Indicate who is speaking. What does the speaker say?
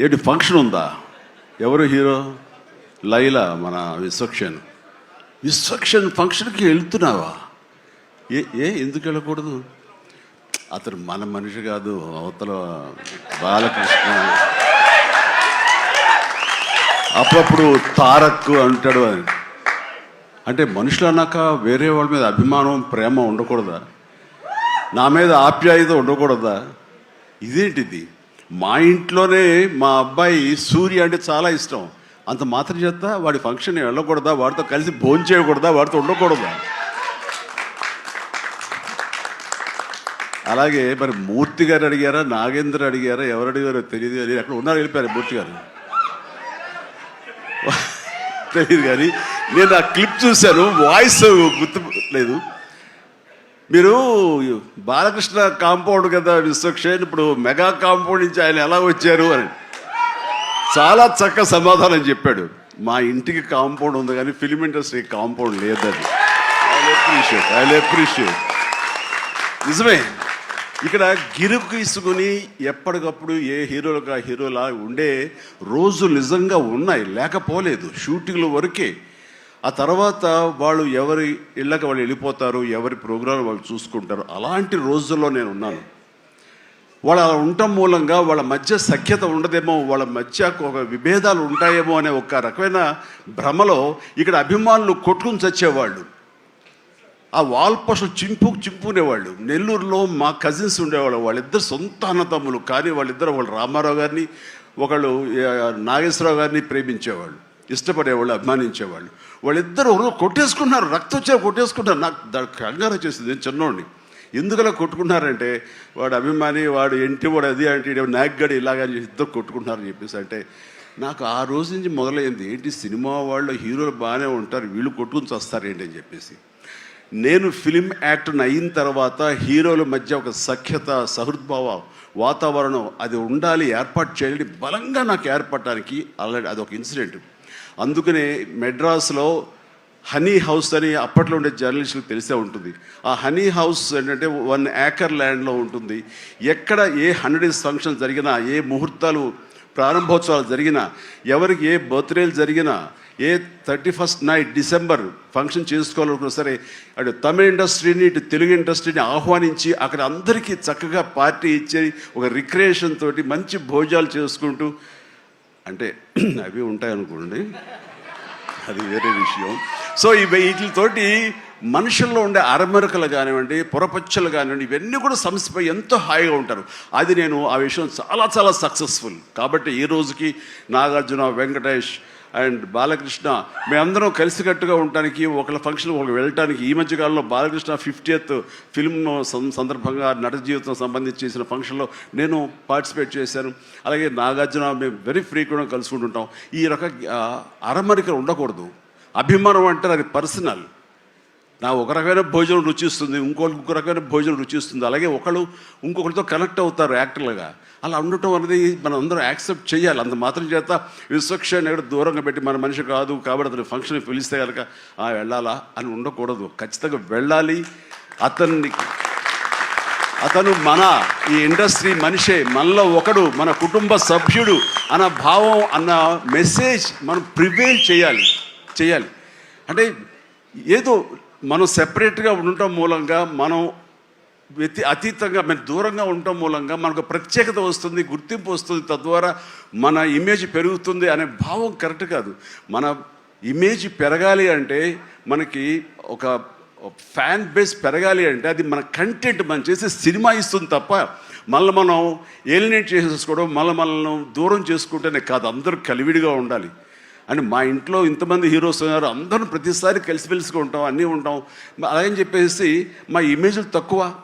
Speaker 1: ఏంటి ఫంక్షన్ ఉందా? ఎవరు హీరో? లైలా మన విశ్వక్షన్ విశ్వక్షన్ ఫంక్షన్కి వెళ్తున్నావా? ఏ ఏ ఎందుకు వెళ్ళకూడదు? అతను మన మనిషి కాదు అవతల బాలకృష్ణ. అప్పుడప్పుడు తారక్ అంటాడు అని అంటే మనుషులు అన్నాక వేరే వాళ్ళ మీద అభిమానం ప్రేమ ఉండకూడదా? నా మీద ఆప్యాయత ఉండకూడదా? ఇదేంటిది? మా ఇంట్లోనే మా అబ్బాయి సూర్య అంటే చాలా ఇష్టం. అంత మాత్రం చేత వాడి ఫంక్షన్ వెళ్ళకూడదా వాడితో కలిసి భోజనం చేయకూడదా వాడితో ఉండకూడదా? అలాగే మరి మూర్తి గారు అడిగారా నాగేంద్ర అడిగారా ఎవరు అడిగారో తెలియదు కానీ అక్కడ ఉన్నారు వెళ్ళిపోయారు మూర్తి గారు. తెలియదు కానీ నేను ఆ క్లిప్ చూశాను వాయిస్ గుర్తు లేదు. మీరు బాలకృష్ణ కాంపౌండ్ కదా విశ్వక్షేణ్ ఇప్పుడు మెగా కాంపౌండ్ నుంచి ఆయన ఎలా వచ్చారు అని. చాలా చక్కగా సమాధానం చెప్పాడు. మా ఇంటికి కాంపౌండ్ ఉంది కానీ ఫిలిం ఇండస్ట్రీ కాంపౌండ్ లేదని ఐ అప్రిషియేట్ ఐ అప్రిషియేట్ నిజమే. ఇక్కడ గిరుకు ఇసుకుని ఎప్పటికప్పుడు ఏ హీరోలుగా హీరోలా ఉండే రోజు నిజంగా ఉన్నాయి. లేకపోలేదు. షూటింగ్ల వరకే. ఆ తర్వాత వాళ్ళు ఎవరి ఇళ్ళకి వాళ్ళు వెళ్ళిపోతారు ఎవరి ప్రోగ్రాం వాళ్ళు చూసుకుంటారు అలాంటి రోజుల్లో నేను ఉన్నాను. వాళ్ళు అలా ఉండటం మూలంగా వాళ్ళ మధ్య సఖ్యత ఉండదేమో వాళ్ళ మధ్య ఒక విభేదాలు ఉంటాయేమో అనే ఒక రకమైన భ్రమలో ఇక్కడ అభిమానులు కొట్టుకుని చచ్చేవాళ్ళు. ఆ వాల్ పోస్టులు చింపు చింపునేవాళ్ళు. నెల్లూరులో మా కజిన్స్ ఉండేవాళ్ళు. వాళ్ళిద్దరు సొంత అన్నతమ్ములు కానీ వాళ్ళిద్దరు వాళ్ళు రామారావు గారిని ఒకళ్ళు నాగేశ్వరరావు గారిని ప్రేమించేవాళ్ళు. ఇష్టపడేవాళ్ళు అభిమానించేవాళ్ళు. వాళ్ళిద్దరు ఒకరు కొట్టేసుకున్నారు రక్తం వచ్చే కొట్టేసుకున్నారు నాకు దానికి కంగారు వచ్చేసింది నేను చిన్నోడిని. ఎందుకలా కొట్టుకున్నారంటే వాడు అభిమాని వాడు ఇంటి వాడు అది అంటే నాగ్గడి ఇలాగా అని ఇద్దరు కొట్టుకుంటున్నారని చెప్పేసి అంటే నాకు ఆ రోజు నుంచి మొదలైంది ఏంటి సినిమా వాళ్ళు హీరోలు బాగానే ఉంటారు వీళ్ళు కొట్టుకుని వస్తారు ఏంటి అని చెప్పేసి. నేను ఫిలిం యాక్టర్ని అయిన తర్వాత హీరోల మధ్య ఒక సఖ్యత సహృద్భావ వాతావరణం అది ఉండాలి ఏర్పాటు చేయాలని బలంగా నాకు ఏర్పడటానికి ఆల్రెడీ అదొక ఇన్సిడెంట్. అందుకనే మెడ్రాస్లో హనీ హౌస్ అని అప్పట్లో ఉండే జర్నలిస్టులకు తెలిసే ఉంటుంది. ఆ హనీ హౌస్ ఏంటంటే వన్ ఏకర్ ల్యాండ్లో ఉంటుంది. ఎక్కడ ఏ హండ్రెడ్ ఫంక్షన్ జరిగినా ఏ ముహూర్తాలు ప్రారంభోత్సవాలు జరిగినా ఎవరికి ఏ బర్త్డేలు జరిగినా ఏ thirty first night December function చేసుకోవాలనుకున్నా సరే అటు తమిళ ఇండస్ట్రీని ఇటు తెలుగు ఇండస్ట్రీని ఆహ్వానించి అక్కడ అందరికీ చక్కగా పార్టీ ఇచ్చి ఒక రిక్రియేషన్ తోటి మంచి భోజనాలు చేసుకుంటూ అంటే అవి ఉంటాయనుకోండి అది వేరే విషయం. సో ఈ వీటితోటి మనుషుల్లో ఉండే అరమరకలు కానివ్వండి పొరపచ్చలు కానివ్వండి ఇవన్నీ కూడా సంస్థపై ఎంతో హాయిగా ఉంటారు. అది నేను ఆ విషయం చాలా చాలా సక్సెస్ఫుల్ కాబట్టి ఈ రోజుకి నాగార్జున వెంకటేష్ అండ్ బాలకృష్ణ మేమందరం కలిసికట్టుగా ఉండటానికి ఒకళ్ళ ఫంక్షన్ ఒకళ్ళు వెళ్ళటానికి ఈ మధ్య కాలంలో బాలకృష్ణ ఫిఫ్టీయత్ ఫిల్మ్ సందర్భంగా నట జీవితం సంబంధించి చేసిన ఫంక్షన్లో నేను పార్టిసిపేట్ చేశాను. అలాగే నాగార్జున మేము వెరీ ఫ్రీక్వెంట్గా కలుసుకుంటుంటాం. ఈ రక అరమరికలు ఉండకూడదు. అభిమానం అంటారు అది పర్సనల్. నా ఒక రకమైన భోజనం రుచిస్తుంది ఇంకోటి ఇంకో రకమైన భోజనం రుచిస్తుంది. అలాగే ఒకళ్ళు ఇంకొకరితో కనెక్ట్ అవుతారు యాక్టర్లుగా. అలా ఉండటం అనేది మనం అందరం యాక్సెప్ట్ చేయాలి. అంత మాత్రం చేత విశ్వక్షణ ఎక్కడ దూరంగా పెట్టి మన మనిషి కాదు కాబట్టి అతని ఫంక్షన్ పిలిస్తే కనుక "ఆ, వెళ్ళాలా? అని ఉండకూడదు. ఖచ్చితంగా వెళ్ళాలి. అతన్ని అతను మన ఈ ఇండస్ట్రీ మనిషే మనలో ఒకడు మన కుటుంబ సభ్యుడు అన్న భావం అన్న మెసేజ్ మనం ప్రివేల్ చేయాలి. చేయాలి. అంటే ఏదో మనం సెపరేట్గా ఉండటం మూలంగా మనం వ్యతి అతీతంగా మన దూరంగా ఉండటం మూలంగా మనకు ప్రత్యేకత వస్తుంది గుర్తింపు వస్తుంది తద్వారా మన ఇమేజ్ పెరుగుతుంది అనే భావం కరెక్ట్ కాదు. మన ఇమేజ్ పెరగాలి అంటే మనకి ఒక ఫ్యాన్ బేస్ పెరగాలి అంటే అది మన కంటెంట్ మనం చేసే సినిమా ఇస్తుంది తప్ప మళ్ళీ మనం ఏలినేట్ చేసేసుకోవడం మళ్ళీ మనల్ని దూరం చేసుకుంటేనే కాదు అందరూ కలివిడిగా ఉండాలి. అని మా ఇంట్లో ఇంతమంది హీరోస్ ఉన్నారు అందరం ప్రతిసారి కలిసిమెలిసిగా ఉంటాం అన్నీ ఉంటాం. అలాగని చెప్పేసి మా ఇమేజ్లు తక్కువ.